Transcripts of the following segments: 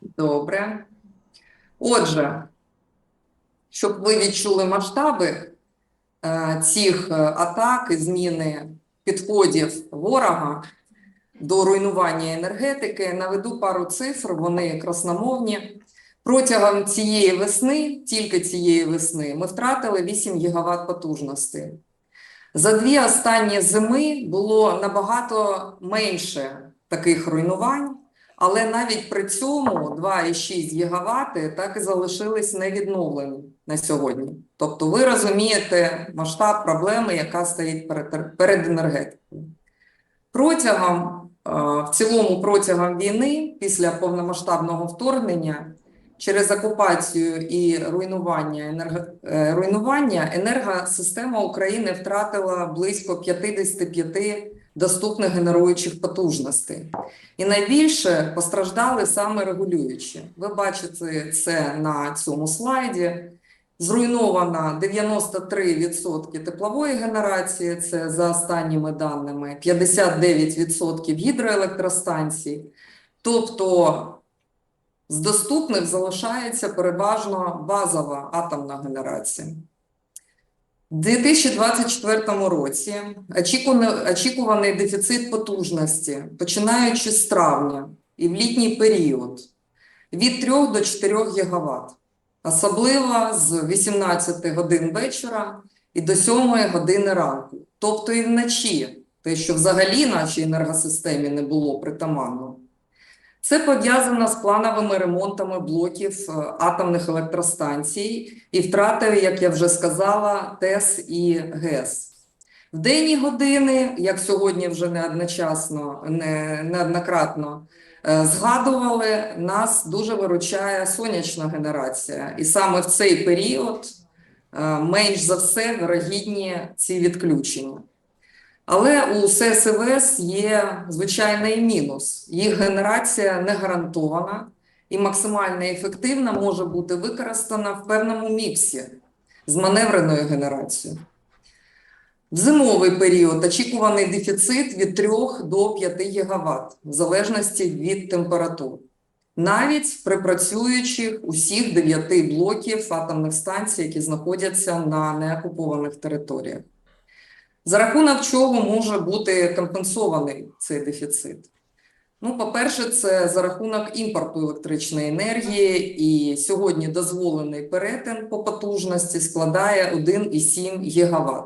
Добре. Отже, щоб ви відчули масштаби е, цих е, атак і зміни підходів ворога до руйнування енергетики, наведу пару цифр, вони красномовні. Протягом цієї весни, тільки цієї весни, ми втратили 8 гігават потужностей. За дві останні зими було набагато менше таких руйнувань, але навіть при цьому 2,6 гігавати так і залишились невідновлені на сьогодні. Тобто ви розумієте масштаб проблеми, яка стоїть перед, перед енергетикою. Протягом, е, в цілому протягом війни, після повномасштабного вторгнення, через окупацію і руйнування, енерго, е, руйнування енергосистема України втратила близько 55 доступних генеруючих потужностей. І найбільше постраждали саме регулюючі. Ви бачите це на цьому слайді. Зруйновано 93% теплової генерації, це за останніми даними, 59% гідроелектростанцій. Тобто з доступних залишається переважно базова атомна генерація. У 2024 році очікуваний, дефіцит потужності, починаючи з травня і в літній період, від 3 до 4 ГВт, особливо з 18 годин вечора і до 7 години ранку, тобто і вночі, те, що взагалі нашій енергосистемі не було притаманно. Це пов'язано з плановими ремонтами блоків е, атомних електростанцій і втратою, як я вже сказала, ТЕС і ГЕС. В денні години, як сьогодні вже неодночасно, не, неоднократно е, згадували, нас дуже виручає сонячна генерація. І саме в цей період е, менш за все вирогідні ці відключення. Але у ССВС є звичайний мінус. Їх генерація не гарантована і максимально ефективна може бути використана в певному міксі з маневреною генерацією. В зимовий період очікуваний дефіцит від 3 до 5 ГВт, в залежності від температур. Навіть при працюючих усіх 9 блоків атомних станцій, які знаходяться на неокупованих територіях. За рахунок чого може бути компенсований цей дефіцит? Ну, по-перше, це за рахунок імпорту електричної енергії, і сьогодні дозволений перетин по потужності складає 1,7 ГВт.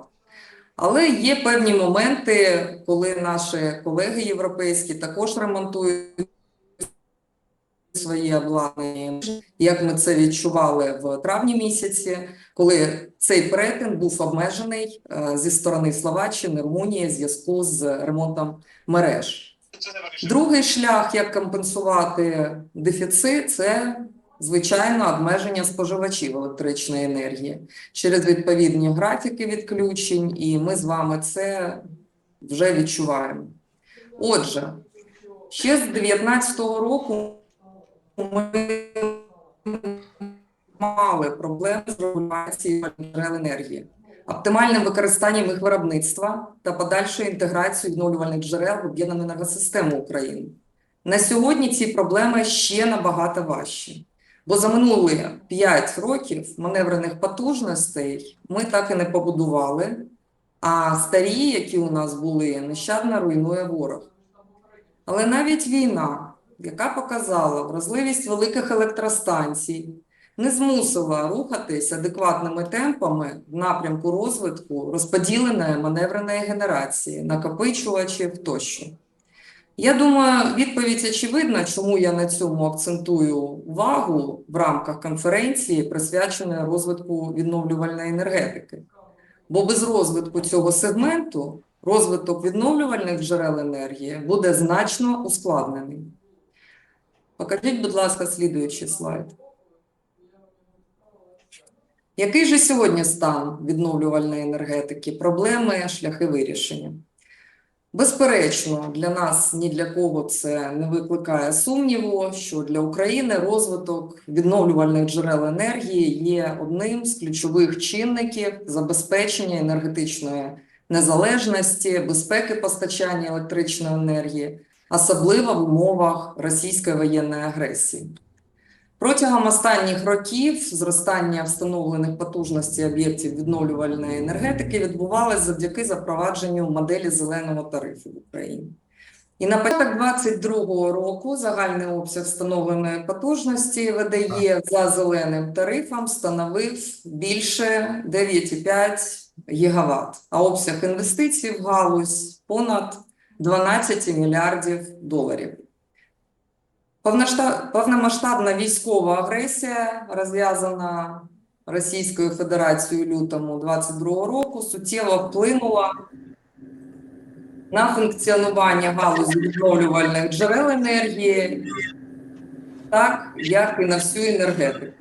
Але є певні моменти, коли наші колеги європейські також ремонтують своє обладнання, як ми це відчували в травні місяці, коли цей перетин був обмежений е, зі сторони Словаччини, Румунії в зв'язку з ремонтом мереж. Другий шлях, як компенсувати дефіцит, це звичайно обмеження споживачів електричної енергії через відповідні графіки відключень, і ми з вами це вже відчуваємо. Отже, ще з 2019 року ми мали проблеми з регуляцією джерел енергії, оптимальним використанням їх виробництва та подальшою інтеграцією відновлювальних джерел в об'єднану енергосистему України. На сьогодні ці проблеми ще набагато важчі, бо за минулі 5 років маневрених потужностей ми так і не побудували, а старі, які у нас були, нещадно руйнує ворог. Але навіть війна, яка показала вразливість великих електростанцій, не змусила рухатись адекватними темпами в напрямку розвитку розподіленої маневреної генерації, накопичувачів тощо. Я думаю, відповідь очевидна, чому я на цьому акцентую увагу в рамках конференції, присвяченої розвитку відновлювальної енергетики. Бо без розвитку цього сегменту розвиток відновлювальних джерел енергії буде значно ускладнений. Покажіть, будь ласка, слідуючий слайд. Який же сьогодні стан відновлювальної енергетики, проблеми, шляхи вирішення? Безперечно, для нас ні для кого це не викликає сумніву, що для України розвиток відновлювальних джерел енергії є одним з ключових чинників забезпечення енергетичної незалежності, безпеки постачання електричної енергії, особливо в умовах російської воєнної агресії. Протягом останніх років зростання встановлених потужностей об'єктів відновлювальної енергетики відбувалося завдяки запровадженню моделі зеленого тарифу в Україні. І на початок 2022 року загальний обсяг встановленої потужності ВДЄ за зеленим тарифом становив більше 9,5 гігаватт, а обсяг інвестицій в галузь понад 12 мільярдів доларів. Повномасштабна військова агресія, розв'язана Російською Федерацією лютому 2022 року, суттєво вплинула на функціонування галузі відновлювальних джерел енергії, так як і на всю енергетику.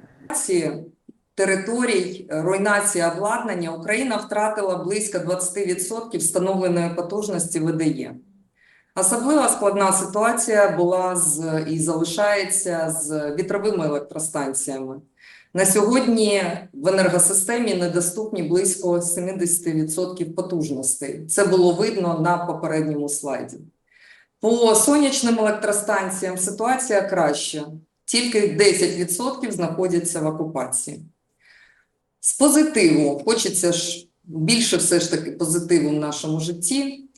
Територій е, руйнації обладнання Україна втратила близько 20% встановленої потужності ВДЄ. Особливо складна ситуація була з і залишається з вітровими електростанціями. На сьогодні в енергосистемі недоступні близько 70% потужностей. Це було видно на попередньому слайді. По сонячним електростанціям ситуація краща, тільки 10% знаходяться в окупації. З позитиву хочеться ж більше все ж таки позитиву в нашому житті.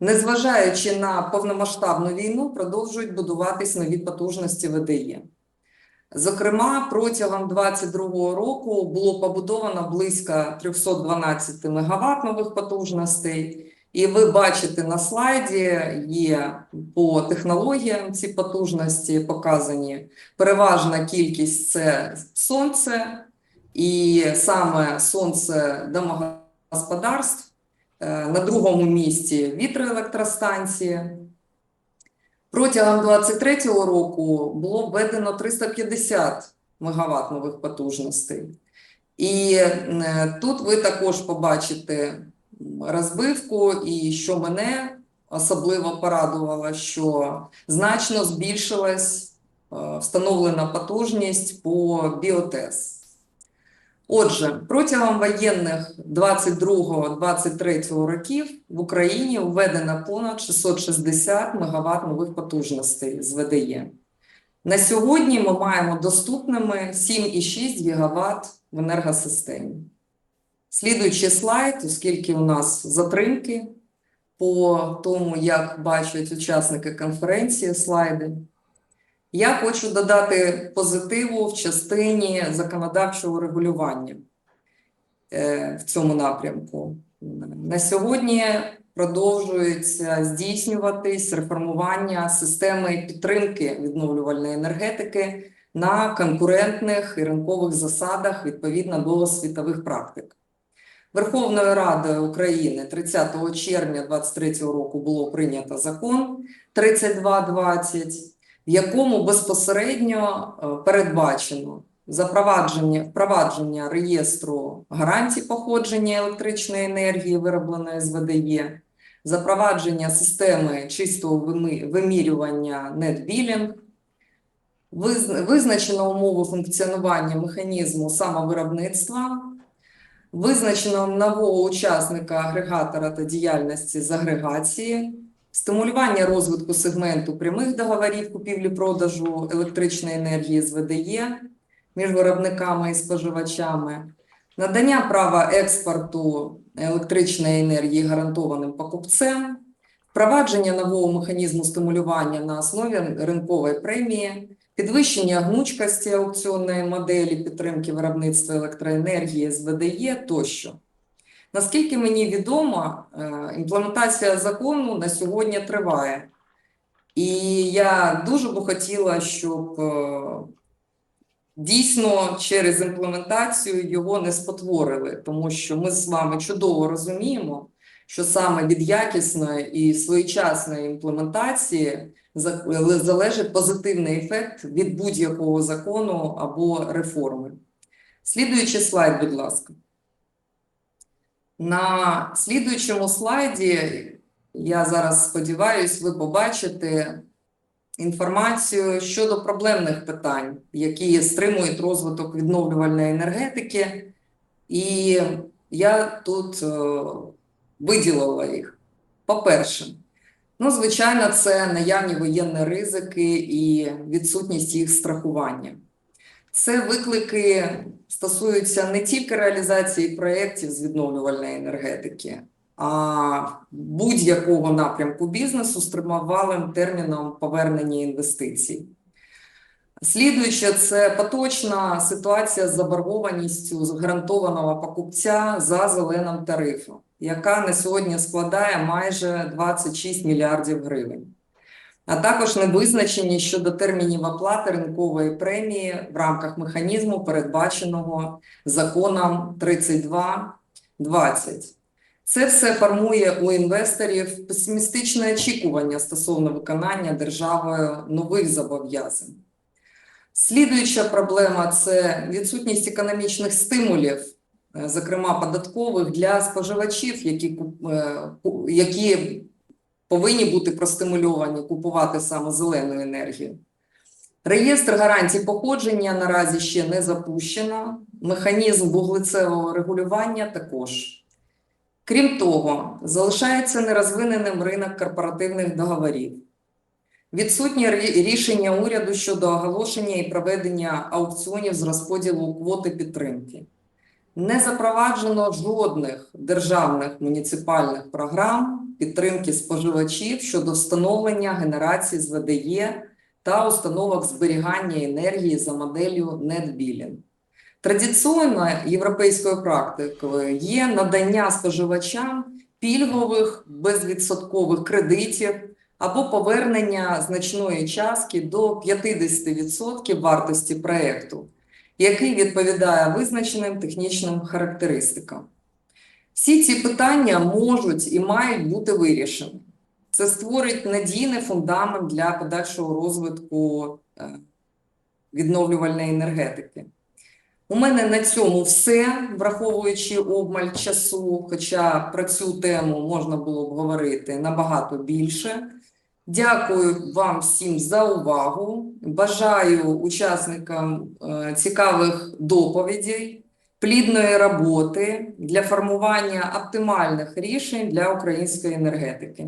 Незважаючи на повномасштабну війну, продовжують будуватись нові потужності ВДЄ. Зокрема, протягом 2022 року було побудовано близько 312 МВт нових потужностей. І ви бачите на слайді, є по технологіям ці потужності показані. Переважна кількість це сонце, і саме сонце домогосподарств. Е, На другому місці вітроелектростанції. Протягом 2023 року було введено 350 МВт нових потужностей. І е, тут ви також побачите розбивку, і що мене особливо порадувало, що значно збільшилась е, встановлена потужність по біотес. Отже, протягом воєнних 22-23 років в Україні введено понад 660 МВт нових потужностей з ВДЄ. На сьогодні ми маємо доступними 7,6 ГВт в енергосистемі. Слідуючий слайд, оскільки у нас затримки по тому, як бачать учасники конференції слайди. Я хочу додати позитиву в частині законодавчого регулювання е, в цьому напрямку. На сьогодні продовжується здійснюватись реформування системи підтримки відновлювальної енергетики на конкурентних і ринкових засадах відповідно до світових практик. Верховною Радою України 30 червня 2023 року було прийнято закон 3220 в якому безпосередньо е, передбачено запровадження впровадження реєстру гарантій походження електричної енергії, виробленої з ВДЄ, запровадження системи чистого вимірювання NetBilling, визначено умови функціонування механізму самовиробництва, визначено нового учасника агрегатора та діяльності з агрегації, стимулювання розвитку сегменту прямих договорів купівлі-продажу електричної енергії з ВДЄ між виробниками і споживачами, надання права експорту електричної енергії гарантованим покупцем, впровадження нового механізму стимулювання на основі ринкової премії, підвищення гнучкості аукціонної моделі підтримки виробництва електроенергії з ВДЄ тощо. Наскільки мені відомо, е, імплементація закону на сьогодні триває. І я дуже би хотіла, щоб е, дійсно через імплементацію його не спотворили, тому що ми з вами чудово розуміємо, що саме від якісної і своєчасної імплементації залежить позитивний ефект від будь-якого закону або реформи. Слідуючий слайд, будь ласка. На слідуючому слайді, я зараз сподіваюся, ви побачите інформацію щодо проблемних питань, які стримують розвиток відновлювальної енергетики. І я тут е, виділила їх. По-перше, ну, звичайно, це наявні воєнні ризики і відсутність їх страхування. Це виклики стосуються не тільки реалізації проєктів з відновлювальної енергетики, а будь-якого напрямку бізнесу з тривалим терміном повернення інвестицій. Слідуюче, це поточна ситуація з заборгованістю гарантованого покупця за зеленим тарифом, яка на сьогодні складає майже 26 мільярдів гривень. А також невизначені щодо термінів оплати ринкової премії в рамках механізму, передбаченого законом 3220. Це все формує у інвесторів песимістичне очікування стосовно виконання державою нових зобов'язань. Слідуюча проблема це відсутність економічних стимулів, е, зокрема податкових для споживачів, які, е, які повинні бути простимульовані купувати саме зелену енергію. Реєстр гарантій походження наразі ще не запущено. Механізм вуглецевого регулювання також. Крім того, залишається нерозвиненим ринок корпоративних договорів. Відсутнє рішення уряду щодо оголошення і проведення аукціонів з розподілу квоти підтримки. Не запроваджено жодних державних муніципальних програм підтримки споживачів щодо встановлення генерації з ВДЕ та установок зберігання енергії за моделлю NetBilling. Традиційно європейською практикою є надання споживачам пільгових безвідсоткових кредитів або повернення значної частки до 50% вартості проєкту, який відповідає визначеним технічним характеристикам. Всі ці питання можуть і мають бути вирішені. Це створить надійний фундамент для подальшого розвитку е, відновлювальної енергетики. У мене на цьому все, враховуючи обмаль часу, хоча про цю тему можна було б говорити набагато більше. Дякую вам всім за увагу. Бажаю учасникам е, цікавих доповідей, плідної роботи для формування оптимальних рішень для української енергетики.